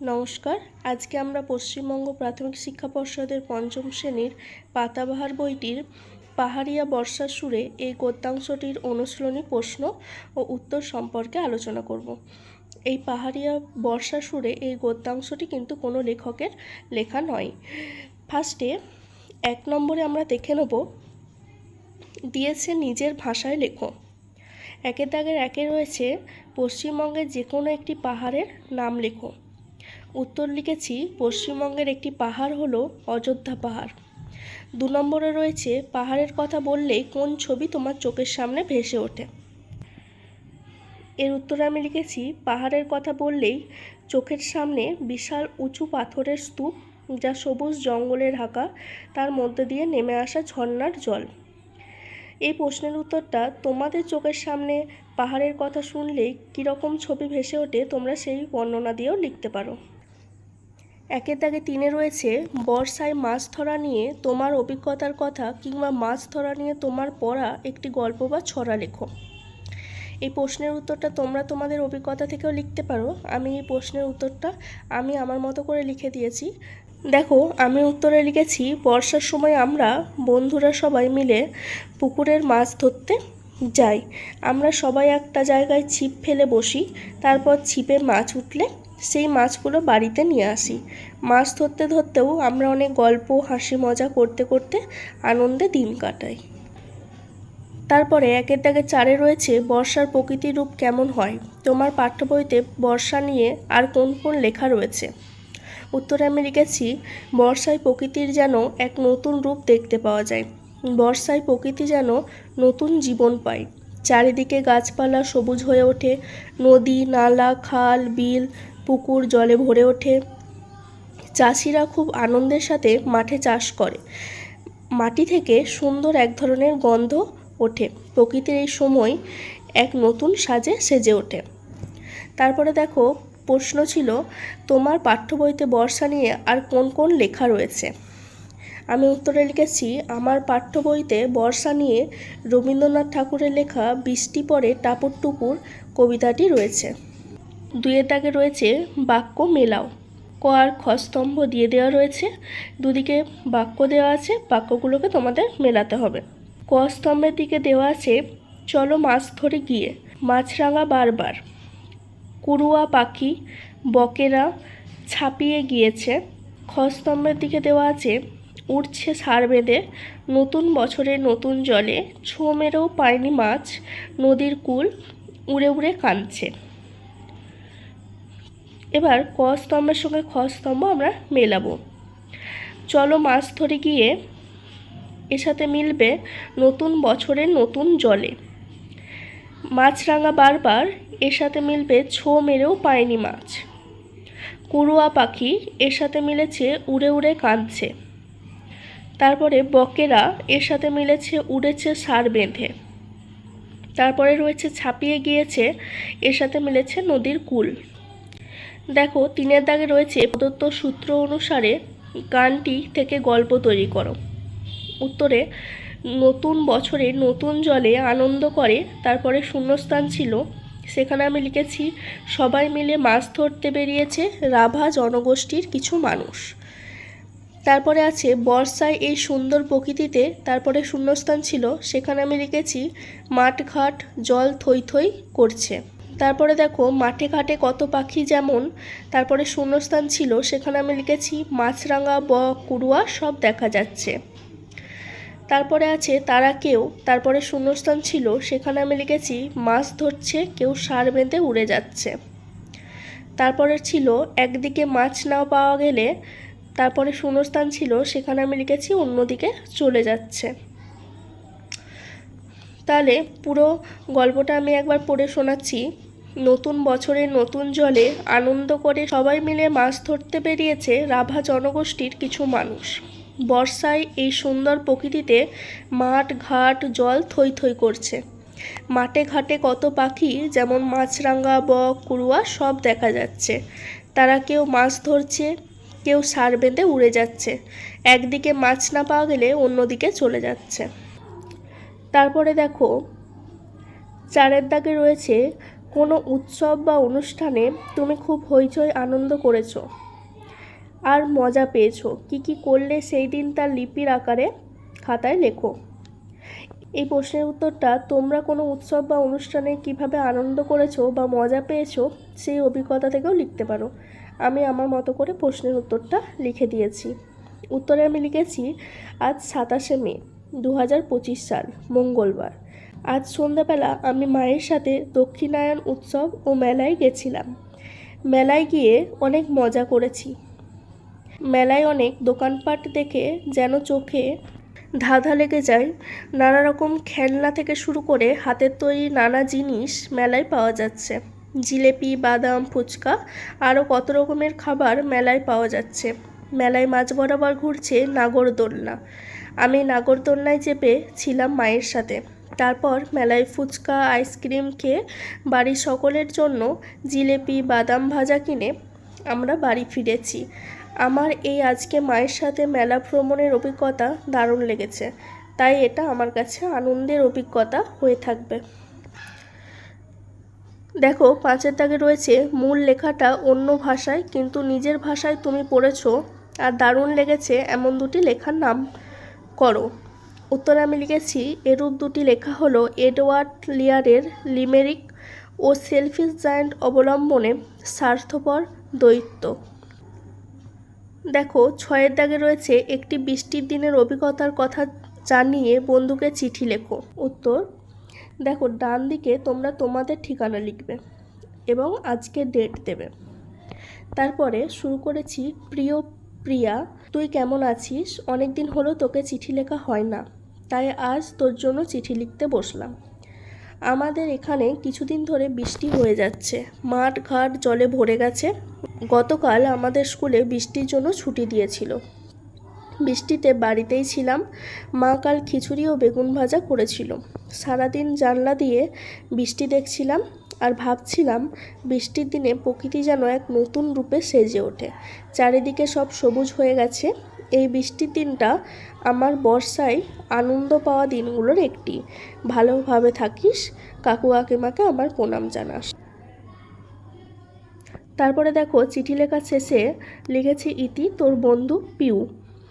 নমস্কার। আজকে আমরা পশ্চিমবঙ্গ প্রাথমিক শিক্ষা পর্ষদের পঞ্চম শ্রেণির পাতাবাহার বইটির পাহাড়িয়া বর্ষার সুরে এই গদ্যাংশটির অনুশীলনী প্রশ্ন ও উত্তর সম্পর্কে আলোচনা করব। এই পাহাড়িয়া বর্ষা সুরে এই গদ্যাংশটি কিন্তু কোনো লেখকের লেখা নয়। ফার্স্টে এক নম্বরে আমরা দেখে নেব, দিয়েছে নিজের ভাষায় লেখো। একের দাগের একে রয়েছে, পশ্চিমবঙ্গের যে কোনো একটি পাহাড়ের নাম লেখো। উত্তর লিখেছি, পশ্চিমবঙ্গের একটি পাহাড় হলো অযোধ্যা পাহাড়। দু নম্বরে রয়েছে, পাহাড়ের কথা বললেই কোন ছবি তোমার চোখের সামনে ভেসে ওঠে? এর উত্তরে আমি লিখেছি, পাহাড়ের কথা বললেই চোখের সামনে বিশাল উঁচু পাথরের স্তূপ যা সবুজ জঙ্গলে ঢাকা তার মধ্যে দিয়ে নেমে আসা ঝর্ণার জল। এই প্রশ্নের উত্তরটা, তোমাদের চোখের সামনে পাহাড়ের কথা শুনলেই কীরকম ছবি ভেসে ওঠে তোমরা সেই বর্ণনা দিয়েও লিখতে পারো। একের দাগে তিনে রয়েছে, বর্ষায় মাছ ধরা নিয়ে তোমার অভিজ্ঞতার কথা কিংবা মাছ ধরা নিয়ে তোমার পড়া একটি গল্প বা ছড়া লেখো। এই প্রশ্নের উত্তরটা তোমরা তোমাদের অভিজ্ঞতা থেকেও লিখতে পারো। আমি এই প্রশ্নের উত্তরটা আমি আমার মতো করে লিখে দিয়েছি। দেখো, আমি উত্তরে লিখেছি, বর্ষার সময় আমরা বন্ধুরা সবাই মিলে পুকুরের মাছ ধরতে যাই। আমরা সবাই একটা জায়গায় ছিপ ফেলে বসি, তারপর ছিপে মাছ উঠলে সেই মাছগুলো বাড়িতে নিয়ে আসি। মাছ ধরতে ধরতেও আমরা অনেক গল্প, হাসি, মজা করতে করতে আনন্দে দিন কাটাই। তারপরে একের দাগে চারে রয়েছে বর্ষার প্রকৃতির রূপ কেমন হয়? তোমার পাঠ্য বইতে বর্ষা নিয়ে আর কোন কোন লেখা রয়েছে? উত্তরে আমি বর্ষায় প্রকৃতির যেন এক নতুন রূপ দেখতে পাওয়া যায়। বর্ষায় প্রকৃতি যেন নতুন জীবন পায়। চারিদিকে গাছপালা সবুজ হয়ে ওঠে। নদী, নালা, খাল, বিল পুকুর জলে ভরে ওঠে। চাষিরা খুব আনন্দের সাথে মাঠে চাষ করে। মাটি থেকে সুন্দর এক ধরনের গন্ধ ওঠে। প্রকৃতির এই সময় এক নতুন সাজে সেজে ওঠে। তারপরে দেখো, প্রশ্ন ছিল, তোমার পাঠ্য বইতে বর্ষা নিয়ে আর কোন কোন লেখা রয়েছে? আমি উত্তরে লিখেছি, আমার পাঠ্য বইতে বর্ষা নিয়ে রবীন্দ্রনাথ ঠাকুরের লেখা বৃষ্টি পড়ে, টাপুর টুপুর কবিতাটি রয়েছে। দুয়ের দাগে রয়েছে বাক্য মেলাও। ক আর খ স্তম্ভ দিয়ে দেওয়া রয়েছে। দুদিকে বাক্য দেওয়া আছে, বাক্যগুলোকে তোমাদের মেলাতে হবে। ক স্তম্ভের দিকে দেওয়া আছে, চলো মাছ ধরে গিয়ে। মাছরাঙা বারবার। কুরুয়া পাখি, বকেরা ছাপিয়ে গিয়েছে। খস্তম্ভের দিকে দেওয়া আছে উঠছে সার বেঁধে। নতুন বছরে নতুন জলে, ছো মেরেও পায়নি মাছ। নদীর কূল উড়ে উড়ে কাঁদছে। এবার ক স্তম্ভের সঙ্গে খ স্তম্ভ আমরা মেলাবো। চলো মাছ ধরে গিয়ে এর সাথে মিলবে নতুন বছরের নতুন জলে। মাছরাঙা বারবার এর সাথে মিলবে ছো মেরেও পায়নি মাছ। কুরুয়া পাখি এর সাথে মিলেছে উড়ে উড়ে কাঁদছে। তারপরে বকেরা এর সাথে মিলেছে উড়েছে সার বেঁধে। তারপরে রয়েছে ছাপিয়ে গিয়েছে, এর সাথে মিলেছে নদীর কুল। দেখো, তিনের দাগে রয়েছে প্রদত্ত সূত্র অনুসারে গানটি থেকে গল্প তৈরি করো। উত্তরে, নতুন বছরে নতুন জলে আনন্দ করে, তারপরে শূন্যস্থান ছিল। সেখানে আমি লিখেছি, সবাই মিলে মাছ ধরতে বেরিয়েছে, রাভা জনগোষ্ঠীর কিছু মানুষ। তারপরে আছে, বর্ষায় এই সুন্দর প্রকৃতিতে তারপরে শূন্যস্থান ছিল। সেখানে আমি লিখেছি, মাঠঘাট জল থই থই করছে। তারপরে দেখো মাঠে ঘাটে কত পাখি যেমন, তারপরে শূন্যস্থান ছিল, সেখানে আমি লিখেছি মাছরাঙা ব কুড়ুয়া সব দেখা যাচ্ছে। তারপরে আছে তারা কেউ, তারপরে শূন্যস্থান ছিল, সেখানে আমি লিখেছি মাছ ধরছে, কেউ সার বেঁধে উড়ে যাচ্ছে। তারপরে ছিল একদিকে মাছ না পাওয়া গেলে, তারপরে শূন্যস্থান ছিল, সেখানে আমি লিখেছি অন্যদিকে চলে যাচ্ছে। তাহলে পুরো গল্পটা আমি একবার পড়ে শোনাচ্ছি। নতুন বছরে নতুন জলে আনন্দ করে সবাই মিলে মাছ ধরতে বেরিয়েছে রাভা জনগোষ্ঠীর কিছু মানুষ। বর্ষায় এই সুন্দর প্রকৃতিতে মাঠ, ঘাট, জল থই থই করছে। মাঠে ঘাটে কত পাখি, যেমন মাছরাঙা, বক, কুড়ুয়া, সব দেখা যাচ্ছে। তারা কেউ মাছ ধরছে, কেউ সার বেঁধে উড়ে যাচ্ছে। একদিকে মাছ না পাওয়া গেলে অন্যদিকে চলে যাচ্ছে। তারপরে দেখো, চারের দাগে রয়েছে কোনো উৎসব বা অনুষ্ঠানে তুমি খুব হইচই আনন্দ করেছ? আর মজা পেয়েছ? কী কী করলে সেই দিন তার লিপির আকারে? খাতায় লেখো। এই প্রশ্নের উত্তরটা তোমরা কোনো উৎসব বা অনুষ্ঠানে কীভাবে আনন্দ করেছ বা মজা পেয়েছ সেই অভিজ্ঞতা থেকেও লিখতে পারো। আমি আমার মতো করে প্রশ্নের উত্তরটা লিখে দিয়েছি। উত্তরে আমি লিখেছি, আজ সাতাশে মে দু হাজার পঁচিশ সাল, মঙ্গলবার। আজ সন্ধ্যাবেলা আমি মায়ের সাথে দক্ষিণায়ন উৎসব ও মেলায় গেছিলাম। মেলায় গিয়ে অনেক মজা করেছি। মেলায় অনেক দোকানপাট দেখে যেন চোখে ধাঁধা লেগে যায়। নানা রকম খেলনা থেকে শুরু করে হাতের তৈরি নানা জিনিস মেলায় পাওয়া যাচ্ছে। জিলেপি, বাদাম, ফুচকা, আরও কত রকমের খাবার মেলায় পাওয়া যাচ্ছে। মেলায় মাঝ বরাবর ঘুরছে নাগরদোলনা। আমি নাগরদোলনায় চেপে ছিলাম মায়ের সাথে। তারপর মেলায় ফুচকা, আইসক্রিম খেয়ে বাড়ির সকলের জন্য জিলেপি, বাদাম ভাজা কিনে আমরা বাড়ি ফিরেছি। আমার এই আজকে মায়ের সাথে মেলা ভ্রমণের অভিজ্ঞতা দারুণ লেগেছে, তাই এটা আমার কাছে আনন্দের অভিজ্ঞতা হয়ে থাকবে। দেখো, পাঁচের দাগে রয়েছে মূল লেখাটা অন্য ভাষায়, কিন্তু নিজের ভাষায় তুমি পড়েছো আর দারুণ লেগেছে এমন দুটি লেখার নাম করো। উত্তরে আমি লিখেছি এরূপ দুটি লেখা হলো এডওয়ার্ড লিয়ারের লিমেরিক ও সেলফিস জায়ান্ট অবলম্বনে স্বার্থপর দৈত্য। দেখো, ছয়ের দাগে রয়েছে একটি বৃষ্টির দিনের অভিজ্ঞতার কথা জানিয়ে বন্ধুকে চিঠি লেখো। উত্তর, দেখো, ডান দিকে তোমরা তোমাদের ঠিকানা লিখবে এবং আজকে ডেট দেবে। তারপরে শুরু করেছি, প্রিয় প্রিয়া, তুই কেমন আছিস? অনেক দিন হলো তোকে চিঠি লেখা হয় না। তাই আজ তোর জন্য চিঠি লিখতে বসলাম। আমাদের এখানে কিছুদিন ধরে বৃষ্টি হয়ে যাচ্ছে। মাঠ ঘাট জলে ভরে গেছে। গতকাল আমাদের স্কুলে বৃষ্টির জন্য ছুটি দিয়েছিল। বৃষ্টিতে বাড়িতেই ছিলাম। মা কাল খিচুড়ি ও বেগুন ভাজা করেছিল। সারাদিন জানলা দিয়ে বৃষ্টি দেখছিলাম আর ভাবছিলাম বৃষ্টির দিনে প্রকৃতি যেন এক নতুন রূপে সেজে ওঠে। চারিদিকে সব সবুজ হয়ে গেছে। এই বৃষ্টির দিনটা আমার বর্ষায় আনন্দ পাওয়া দিনগুলোর একটি। ভালোভাবে থাকিস, কাকু কাকিমাকে আমার প্রণাম জানাস। তারপরে দেখো, চিঠি লেখার শেষে লিখেছি, ইতি তোর বন্ধু পিউ।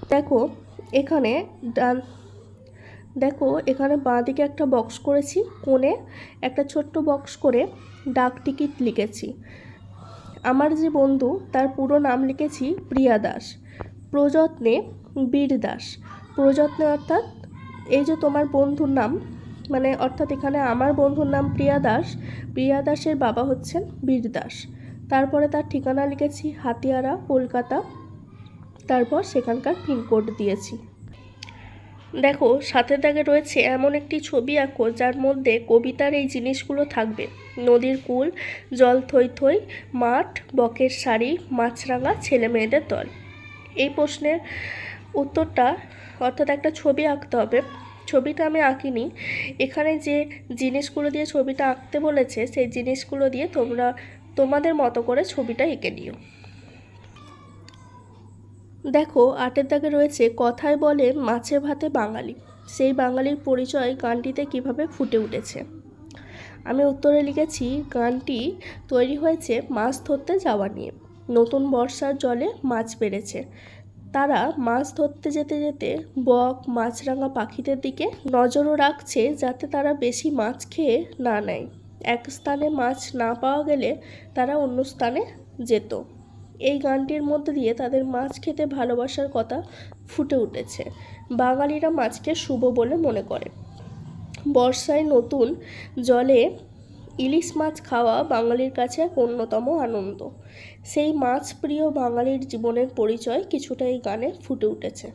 দেখো, এখানে ডান, দেখো, এখানে বাঁ দিকে একটা বক্স করেছি, কোণে একটা ছোট্ট বক্স করে ডাক টিকিট লিখেছি। আমার যে বন্ধু, তার পুরো নাম লিখেছি, প্রিয়া দাস। প্রযত্নে বীর দাস প্রযত্নে অর্থাৎ এই যে তোমার বন্ধুর নাম মানে অর্থাৎ এখানে আমার বন্ধুর নাম প্রিয়া দাস, প্রিয়া দাসের বাবা হচ্ছেন বীর দাস তারপরে তার ঠিকানা লিখেছি হাতিয়ারা, কলকাতা। তারপর সেখানকার পিনকোড দিয়েছি। দেখো, সাথে দাগে রয়েছে এমন একটি ছবি আঁকো, যার মধ্যে কবিতার এই জিনিসগুলো থাকবে। নদীর কুল, জল থই থই, মাঠ, বকের শাড়ি, মাছরাঙা ছেলে মেয়েদের দল। এই প্রশ্নের উত্তরটা, অর্থাৎ একটা ছবি আঁকতে হবে। ছবিটা আমি আঁকিনি। এখানে যে জিনিসগুলো দিয়ে ছবিটা আঁকতে বলেছে, সেই জিনিসগুলো দিয়ে তোমরা, তোমাদের মতো করে ছবিটা এঁকে নিও। দেখো, আটের দাগে রয়েছে, কথায় বলে মাছে ভাতে বাঙালি। সেই বাঙালির পরিচয় গানটিতে কীভাবে ফুটে উঠেছে? আমি উত্তরে লিখেছি, গানটি তৈরি হয়েছে মাছ ধরতে যাওয়া নিয়ে। নতুন বর্ষার জলে মাছ বেড়েছে তারা মাছ ধরতে যেতে যেতে বক, মাছরাঙা পাখিদের দিকে নজরও রাখছে যাতে তারা বেশি মাছ খেয়ে না নেয়। এক স্থানে মাছ না পাওয়া গেলে তারা অন্য স্থানে যেত। এই গানটির মধ্যে দিয়ে তাদের মাছ খেতে ভালোবাসার কথা ফুটে উঠেছে। বাঙালিরা মাছকে শুভ বলে মনে করে। বর্ষায় নতুন জলে ইলিশ মাছ খাওয়া বাঙালির কাছে এক অন্যতম আনন্দ। সেই মাছ প্রিয় বাঙালির জীবনের পরিচয় কিছুটা এই গানে ফুটে উঠেছে।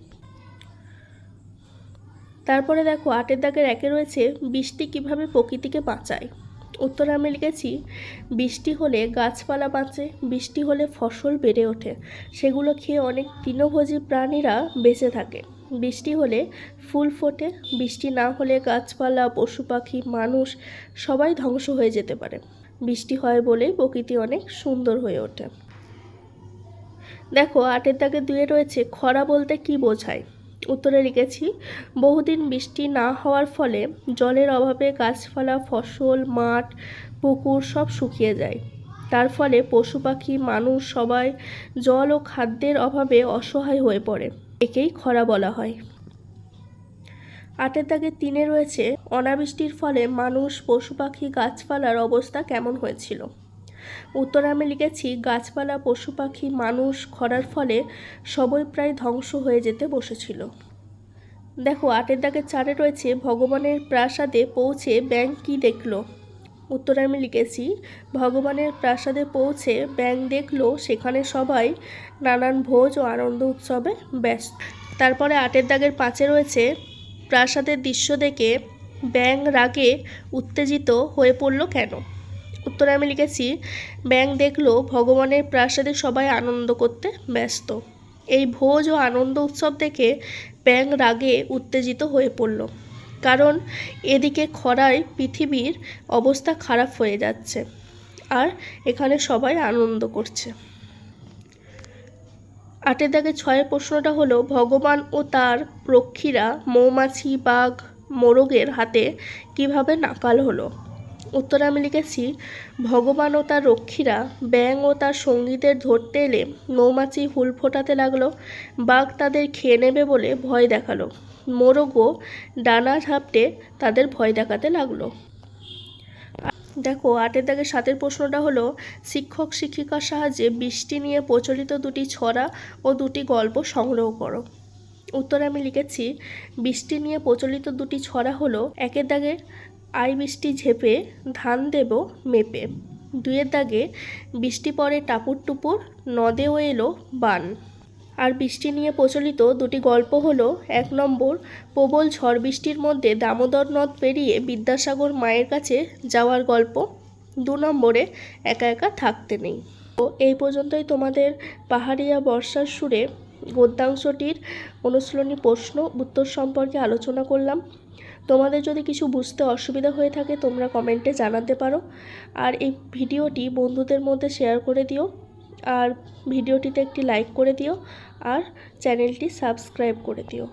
তারপরে দেখো, আটের দাগের একে রয়েছে বৃষ্টি কীভাবে প্রকৃতিকে বাঁচায়। উত্তরে আমি লিখেছি, বৃষ্টি হলে গাছপালা বাঁচে, বৃষ্টি হলে ফসল বেড়ে ওঠে। সেগুলো খেয়ে অনেক তৃণভোজী প্রাণীরা বেঁচে থাকে। বৃষ্টি হলে ফুল ফোটে, বৃষ্টি না হলে গাছপালা, পশু পাখি, মানুষ সবাই ধ্বংস হয়ে যেতে পারে। বৃষ্টি হয় বলেই প্রকৃতি অনেক সুন্দর হয়ে ওঠে। দেখো, আটের দাগে দুয়ে রয়েছে, খরা বলতে কি বোঝায়? উত্তরে লিখেছি, বহুদিন বৃষ্টি না হওয়ার ফলে জলের অভাবে গাছপালা, ফসল, মাঠ, পুকুর সব শুকিয়ে যায়। তার ফলে পশু পাখি, মানুষ সবাই জল ও খাদ্যের অভাবে অসহায় হয়ে পড়ে। একেই খরা বলা হয়। আটের দাগে তিনে রয়েছে, অনাবৃষ্টির ফলে মানুষ, পশু পাখি, গাছপালার অবস্থা কেমন হয়েছিল? উত্তরে আমি লিখেছি, গাছপালা, পশু পাখি, মানুষ, খরার ফলে সবই প্রায় ধ্বংস হয়ে যেতে বসেছিল। দেখো, আটের দাগে চারে রয়েছে, ভগবানের প্রাসাদে পৌঁছে ব্যাংক কী দেখল? উত্তরে আমি লিখেছি, ভগবানের প্রাসাদে পৌঁছে ব্যাং দেখল সেখানে সবাই নানান ভোজ ও আনন্দ উৎসবে ব্যস্ত। তারপরে আটের দাগের পাঁচে রয়েছে, প্রাসাদের দৃশ্য দেখে ব্যাং রাগে উত্তেজিত হয়ে পড়ল কেন? উত্তরে আমি লিখেছি ব্যাং দেখল ভগবানের প্রাসাদে সবাই আনন্দ করতে ব্যস্ত। এই ভোজ ও আনন্দ উৎসব দেখে ব্যাং রাগে উত্তেজিত হয়ে পড়ল। কারণ এদিকে খরায় পৃথিবীর অবস্থা খারাপ হয়ে যাচ্ছে আর এখানে সবাই আনন্দ করছে। আটের দাগে ছয়ের প্রশ্নটা হলো, ভগবান ও তার রক্ষীরা মৌমাছি, বাঘ, মোরগের হাতে কীভাবে নাকাল হলো? উত্তরে আমি লিখেছি, ভগবান ও তার রক্ষীরা ব্যাং ও তার সঙ্গীদের ধরতে এলে মৌমাছি হুল ফোটাতে লাগল, বাঘ তাদের খেয়ে নেবে বলে ভয় দেখাল। মোরগও ডানা ঝাপটে তাদের ভয় দেখাতে লাগল। দেখো, আটের দাগে সাতের প্রশ্নটা হলো, শিক্ষক, শিক্ষিকার সাহায্যে বৃষ্টি নিয়ে প্রচলিত দুটি ছড়া ও দুটি গল্প সংগ্রহ করো। উত্তরে আমি লিখেছি, বৃষ্টি নিয়ে প্রচলিত দুটি ছড়া হলো, একের দাগে আই বৃষ্টি ঝেপে, ধান দেব মেপে। দুয়ের দাগে বৃষ্টি পরে টাপুর টুপুর, নদেও এলো বান। আর বৃষ্টি নিয়ে প্রচলিত দুটি গল্প হলো এক নম্বর, প্রবল ঝড় বৃষ্টির মধ্যে দামোদর নদ পেরিয়ে বিদ্যাসাগর মায়ের কাছে যাওয়ার গল্প। দু নম্বরে, একা একা থাকতে নেই। তো এই পর্যন্তই তোমাদের পাহাড়িয়া বর্ষার সুরে গদ্যাংশটির অনুশীলনী প্রশ্ন, উত্তর সম্পর্কে আলোচনা করলাম। তোমাদের যদি কিছু বুঝতে অসুবিধা হয়ে থাকে, তোমরা কমেন্টে জানাতে পারো। আর এই ভিডিওটি বন্ধুদের মধ্যে শেয়ার করে দিও। আর ভিডিওটিতে একটি লাইক করে দিও আর চ্যানেলটি সাবস্ক্রাইব করে দিও।